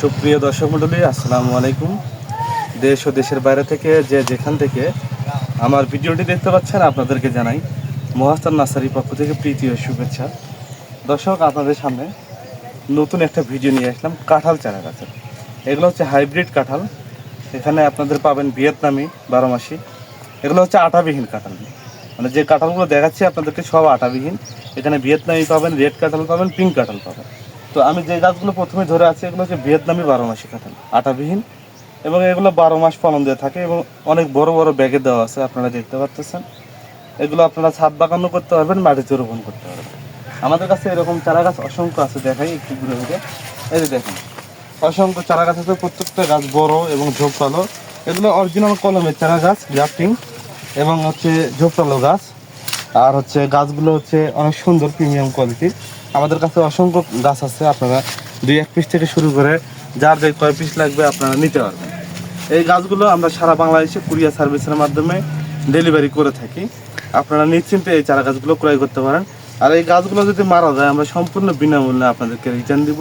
সুপ্রিয় দর্শক মণ্ডলী, আসসালামু আলাইকুম। দেশ ও দেশের বাইরে থেকে যে যেখান থেকে আমার ভিডিওটি দেখতে পাচ্ছেন, আপনাদেরকে জানাই মহাস্তান নার্সারির পক্ষ থেকে প্রীতি ও শুভেচ্ছা। দর্শক, আপনাদের সামনে নতুন একটা ভিডিও নিয়ে আসলাম, কাঁঠাল চারা গাছের। এগুলো হচ্ছে হাইব্রিড কাঁঠাল। এখানে আপনাদের পাবেন ভিয়েতনামি বারো মাসি এগুলো হচ্ছে আটাবিহীন কাঁঠাল। মানে যে কাঁঠালগুলো দেখাচ্ছি আপনাদেরকে সব আটাবিহীন। এখানে ভিয়েতনামি পাবেন, রেড কাঁঠাল পাবেন, পিঙ্ক কাঁঠাল পাবেন। তো আমি যে গাছগুলো প্রথমে ধরে আছি, এগুলো হচ্ছে ভিয়েতনামি বারো মাসি কাঁঠাল আটাবিহীন। এবং এগুলো বারো মাস ফলন দিয়ে থাকে এবং অনেক বড় বড় ব্যাগে দেওয়া আছে, আপনারা দেখতে পাচ্ছেন এগুলো আপনারা ছাদ বাগানও করতে পারবেন মাটিতে রোপণ করতে পারবেন। আমাদের কাছে এরকম চারা গাছ অসংখ্য আছে, দেখাই একটু ঘুরে ঘুরে। এই যে দেখেন, অসংখ্য চারা গাছ আছে, প্রত্যেকটা গাছ বড় এবং ঝোপালো এগুলো অরিজিনাল কলমের চারা গাছ গ্রাফটিং এবং হচ্ছে ঝোপালো গাছ। আর হচ্ছে গাছগুলো হচ্ছে অনেক সুন্দর প্রিমিয়াম কোয়ালিটির আমাদের কাছে অসংখ্য গাছ আছে, আপনারা দুই এক পিস থেকে শুরু করে যার যে কয় পিস লাগবে আপনারা নিতে পারবেন। এই গাছগুলো আমরা সারা বাংলাদেশে কুরিয়ার সার্ভিসের মাধ্যমে ডেলিভারি করে থাকি। আপনারা নিশ্চিন্তে এই চারা গাছগুলো ক্রয় করতে পারেন। আর এই গাছগুলো যদি মারা যায়, আমরা সম্পূর্ণ বিনামূল্যে আপনাদেরকে রিটার্ন দিব।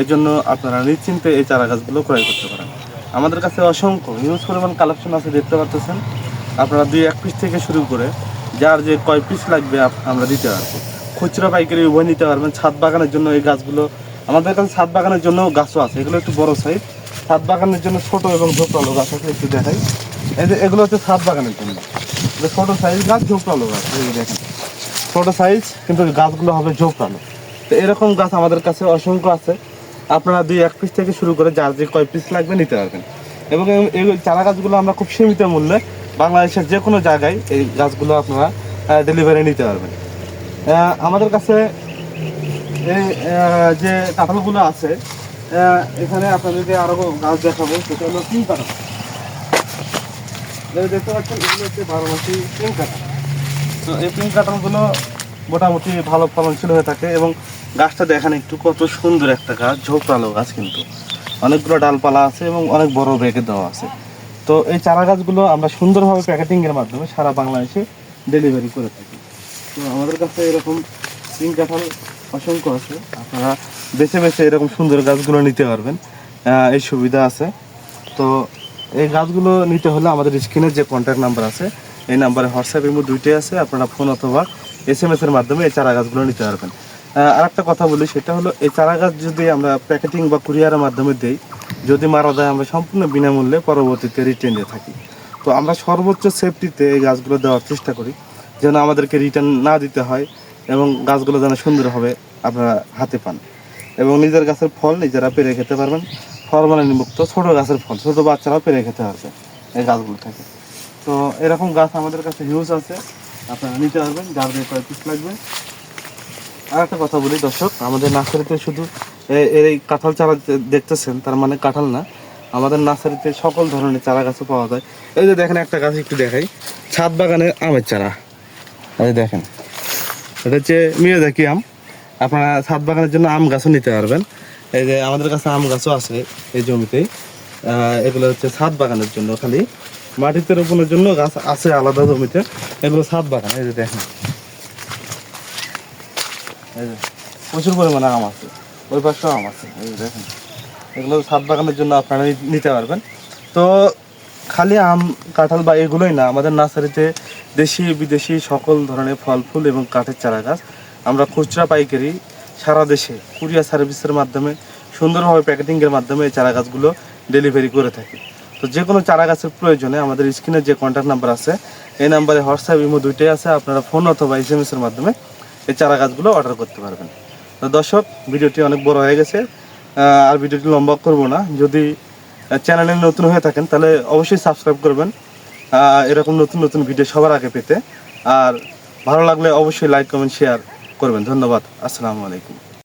এই জন্য আপনারা নিশ্চিন্তে এই চারা গাছগুলো ক্রয় করতে পারেন। আমাদের কাছে অসংখ্য হিউজ পরিমাণ কালেকশন আছে, দেখতে পাচ্ছেন আপনারা দুই এক পিস থেকে শুরু করে যার যে কয় পিস লাগবে আমরা দিতে পারব। খুচরা পাইকারি উভয় নিতে পারবেন। ছাদ বাগানের জন্য এই গাছগুলো, আমাদের কাছে ছাদ বাগানের জন্য গাছও আছে। এগুলো একটু বড় সাইজ ছাদ বাগানের জন্য ছোট এবং ঝোপালো গাছ আছে, একটু দেখাই। এই যে, এগুলো হচ্ছে ছাদ বাগানের জন্য। ছোট সাইজ গাছ ঝোপালো গাছ। এই দেখেন। ছোট সাইজ কিন্তু গাছগুলো হবে ঝোপালো তো এরকম গাছ আমাদের কাছে অসংখ্য আছে। আপনারা দুই, এক পিস থেকে শুরু করে যার যে কয় পিস লাগবে নিতে পারবেন। এবং এই চারা গাছগুলো আমরা খুব সীমিত মূল্যে বাংলাদেশের যে কোনো জায়গায় এই গাছগুলো আপনারা ডেলিভারি নিতে পারবেন। আমাদের কাছে এই যে কাঁঠালগুলো আছে এখানে আপনাদেরকে আরও গাছ দেখাবো, সেটা হলো তিন কাঁঠাল। দেখতে পাচ্ছেন, এগুলো হচ্ছে বারো মাসি তিন কাঁঠাল। তো এই তিন কাঁঠালগুলো মোটামুটি ভালো ফলনশীল হয়ে থাকে এবং গাছটা দেখেন একটু কত সুন্দর একটা গাছ, ঝোপড়ালো গাছ কিন্তু। অনেকগুলো ডালপালা আছে এবং অনেক বড় বেগে দেওয়া আছে। তো এই চারা গাছগুলো আমরা সুন্দরভাবে প্যাকেটিংয়ের মাধ্যমে সারা বাংলাদেশে ডেলিভারি করে থাকি। তো আমাদের কাছে এরকম তিন কাঁঠাল অসংখ্য আছে। আপনারা বেছে বেছে এরকম সুন্দর গাছগুলো নিতে পারবেন। এই সুবিধা আছে। তো এই গাছগুলো নিতে হলে আমাদের স্ক্রিনের যে কন্ট্যাক্ট নাম্বার আছে, এই নাম্বারে হোয়াটসঅ্যাপ ইমো দুইটাই আছে। আপনারা ফোন অথবা এস এম এস এর মাধ্যমে এই চারা গাছগুলো নিতে পারবেন। আর একটা কথা বলি, সেটা হলো এই চারা গাছ যদি আমরা প্যাকেটিং বা কুরিয়ারের মাধ্যমে দেই, যদি মারা যায়, আমরা সম্পূর্ণ বিনামূল্যে পরবর্তীতে রিটার্ন দিয়ে থাকি। তো আমরা সর্বোচ্চ সেফটিতে এই গাছগুলো দেওয়ার চেষ্টা করি, যেন আমাদেরকে রিটার্ন না দিতে হয় এবং গাছগুলো যেন সুন্দরভাবে আপনারা হাতে পান। এবং নিজের গাছের ফল নিজেরা পেরে খেতে পারবেন। ফরমালিন মুক্ত ছোট গাছের ফল, ছোট বাচ্চারাও পেরে খেতে পারবে এই গাছগুলো থেকে। তো এরকম গাছ আমাদের কাছে হিউজ আছে, আপনারা নিতে পারবেন, যার যে কয় পিস লাগবে। আর একটা কথা বলি, দর্শক, আমাদের নার্সারিতে শুধু এই কাঁঠাল চারা দেখতেছেন, তার মানে কাঁঠাল না, আমাদের নার্সারিতে সকল ধরনের চারা গাছও পাওয়া যায়। এই যে দেখেন একটা গাছ একটু দেখাই, ছাদ বাগানের আমের চারা। এই দেখেন, এটা হচ্ছে মিয়াজাকি আম? আপনারা ছাদ বাগানের জন্য আম গাছও নিতে পারবেন। এই যে আমাদের কাছে আম গাছও আছে এই জমিতেই এগুলো হচ্ছে ছাদ বাগানের জন্য খালি। মাটিতে রোপণের জন্য গাছ আছে আলাদা জমিতে। এগুলো ছাদ বাগান, এই যে দেখেন। প্রচুর পরিমাণে আম আছে। ওই পাশেও আম আছে, এই দেখেন। এগুলো ছাদ বাগানের জন্য আপনারা নিতে পারবেন। তো খালি আম, কাঁঠাল বা এগুলোই না, আমাদের নার্সারিতে দেশি, বিদেশি সকল ধরনের ফল, ফুল এবং কাঠের চারা গাছ আমরা খুচরা পাইকারি সারা দেশে কুরিয়ার সার্ভিসের মাধ্যমে, সুন্দরভাবে প্যাকেটিংয়ের মাধ্যমে এই চারা গাছগুলো ডেলিভারি করে থাকি। তো যে কোনো চারা গাছের প্রয়োজনে আমাদের স্ক্রিনে যে কন্ট্যাক্ট নাম্বার আছে, এই নাম্বারে হোয়াটসঅ্যাপ ইমো দুইটাই আছে। আপনারা ফোন অথবা এস এর মাধ্যমে এই চারা গাছগুলো অর্ডার করতে পারবেন। তো দর্শক, ভিডিওটি অনেক বড় হয়ে গেছে আর ভিডিওটি লম্বা করব না। যদি চ্যানেলে নতুন হয়ে থাকেন, তাহলে অবশ্যই সাবস্ক্রাইব করবেন। এরকম নতুন নতুন ভিডিও সবার আগে পেতে। আর ভালো লাগলে অবশ্যই লাইক কমেন্ট শেয়ার করবেন। ধন্যবাদ। আসসালামু আলাইকুম।